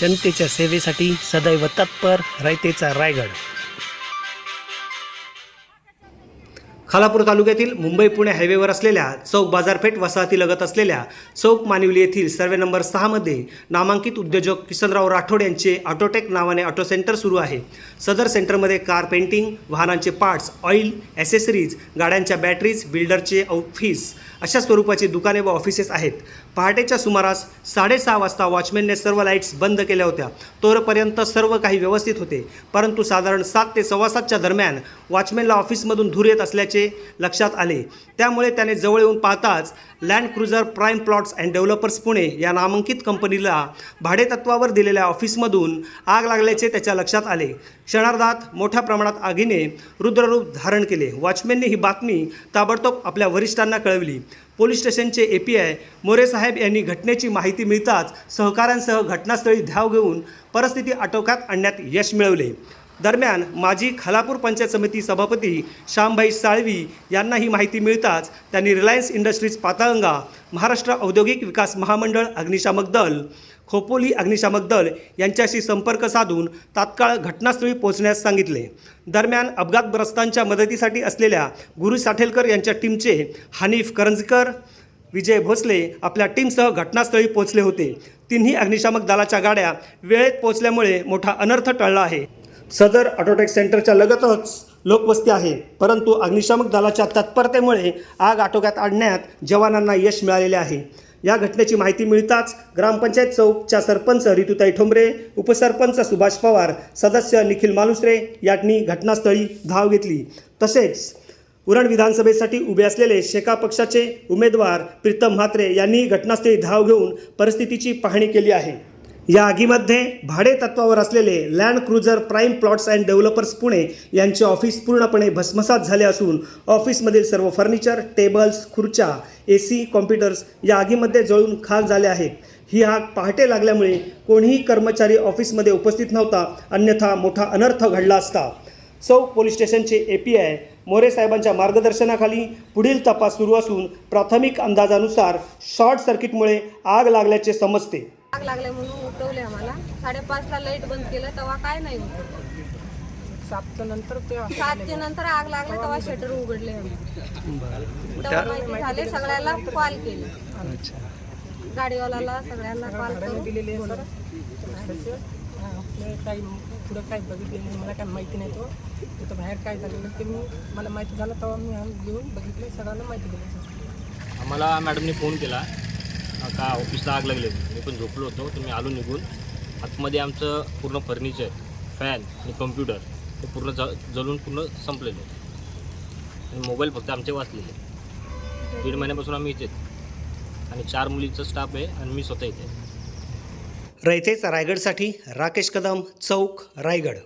जनतेच्या सेवेसाठी सदैव तत्पर रयतेचा रायगड. खालापूर तालुक्यातील मुंबई पुणे हायवेवर असलेल्या चौक बाजारपेठ वसाहतीलगत असलेल्या चौक मानिवली येथील सर्वे नंबर सहामध्ये नामांकित उद्योजक किसनराव राठोड यांचे ऑटोटेक नावाने ऑटो सेंटर सुरू आहे. सदर सेंटरमध्ये कार पेंटिंग वाहनांचे पार्ट्स ऑइल ॲसेसरीज गाड्यांच्या बॅटरीज बिल्डरचे ऑफिस अशा स्वरूपाची दुकाने व ऑफिसेस आहेत. पहाटेच्या सुमारास साडेसहा वाजता वॉचमॅनने सर्व लाईट्स बंद केल्या होत्या. तोरपर्यंत सर्व काही व्यवस्थित होते. परंतु साधारण सात ते सव्वा सातच्या दरम्यान वॉचमॅनला ऑफिसमधून धूर येत असल्याचे लक्षात आले. त्यामुळे त्याने जवळ येऊन पाहताच Land Cruiser Prime Plots and Developers Pune या नामांकित कंपनीला भाडेतत्वावर दिलेल्या ऑफिसमधून आग लागल्याचे त्याच्या लक्षात आले. क्षणार्धात मोठ्या प्रमाणात आगीने रुद्ररूप धारण केले. वॉचमॅनने ही बातमी ताबडतोब आपल्या वरिष्ठांना कळवली. पोलीस स्टेशनचे ए पी आय मोरेसाहेब यांनी घटनेची माहिती मिळताच सहकाऱ्यांसह घटनास्थळी धाव घेऊन परिस्थिती आटोक्यात आणण्यात यश मिळवले. दरम्यान माजी खालापूर पंचायत समिती सभापती श्यामभाई साळवी यांना ही माहिती मिळताच त्यांनी रिलायन्स इंडस्ट्रीज पाताळंगा महाराष्ट्र औद्योगिक विकास महामंडळ अग्निशामक दल खोपोली अग्निशामक दल यांच्याशी संपर्क साधून तात्काळ घटनास्थळी पोहोचण्यास सांगितले. दरम्यान अपघातग्रस्तांच्या मदतीसाठी असलेल्या गुरु साठेलकर यांच्या टीमचे हनीफ करंजकर विजय भोसले आपल्या टीमसह घटनास्थळी पोहोचले होते. तिन्ही अग्निशामक दलाच्या गाड्या वेळेत पोहोचल्यामुळे मोठा अनर्थ टळला आहे. सदर ऑटोटेक सेंटरच्या लगतच लोकवस्ती आहे परंतु अग्निशामक दलाच्या तत्परतेमुळे आग आटोक्यात आणण्यात जवानांना यश मिळालेले आहे. या घटनेची माहिती मिळताच ग्रामपंचायत चौकच्या सरपंच रितुताई ठोंबरे उपसरपंच सुभाष पवार सदस्य निखिल मालुसरे यांनी घटनास्थळी धाव घेतली. तसेच उरण विधानसभेसाठी उभे असलेले शेका पक्षाचे उमेदवार प्रीतम म्हात्रे यांनी घटनास्थळी धाव घेऊन परिस्थितीची पाहणी केली आहे. या आगीमध्ये भाडे तत्वावर असलेले Land Cruiser Prime Plots and Developers Pune यांचे ऑफिस पूर्णपणे भस्मसात झाले असून ऑफिसमधील सर्व फर्निचर टेबल्स खुर्च्या ए सी कॉम्प्युटर्स या आगीमध्ये जळून खाक झाले आहेत. ही आग पहाटे लागल्यामुळे कोणीही कर्मचारी ऑफिसमध्ये उपस्थित नव्हता अन्यथा मोठा अनर्थ घडला असता. सौ पोलीस स्टेशनचे ए पी आय मोरे साहेबांच्या मार्गदर्शनाखाली पुढील तपास सुरू असून प्राथमिक अंदाजानुसार शॉर्ट सर्किटमुळे आग लागल्याचे समजते. आग लागल्या म्हणून उठवले आम्हाला. साडेपाचला लाइट बंद केलं तेव्हा काय नाही होतं सातच्या नंतर ते सातच्या नंतर आग लागले तेव्हा शटर उघडले आम्ही. तेव्हा माहिती झाले सगळ्याला कॉल. केले गाडीवाल्याला सगळ्यांना कॉल करून दिलेले आहे सर. त्याचे आपले काही पुढं काय बघितलं नाही मला काय माहिती नाही तो. तिथं बाहेर काय झालेलं ते मी मला माहिती झालं तेव्हा मी घेऊन बघितलं सगळ्यांना माहिती दिली. मला आम्हाला मॅडमने फोन केला. का ऑफिसला आग लागली मी पण झोपलो होतो तर मी आलो निघून. आतमध्ये आमचं पूर्ण फर्निचर फॅन आणि कम्प्युटर ते पूर्ण ज जळून पूर्ण संपलेलं. होतं आणि मोबाईल फक्त आमचे वाचलेले. दीड महिन्यापासून आम्ही इथेच. आणि चार मुलीचा स्टाफ आहे आणि मी स्वतः इथे. रयतेचा रायगडसाठी राकेश कदम चौक रायगड.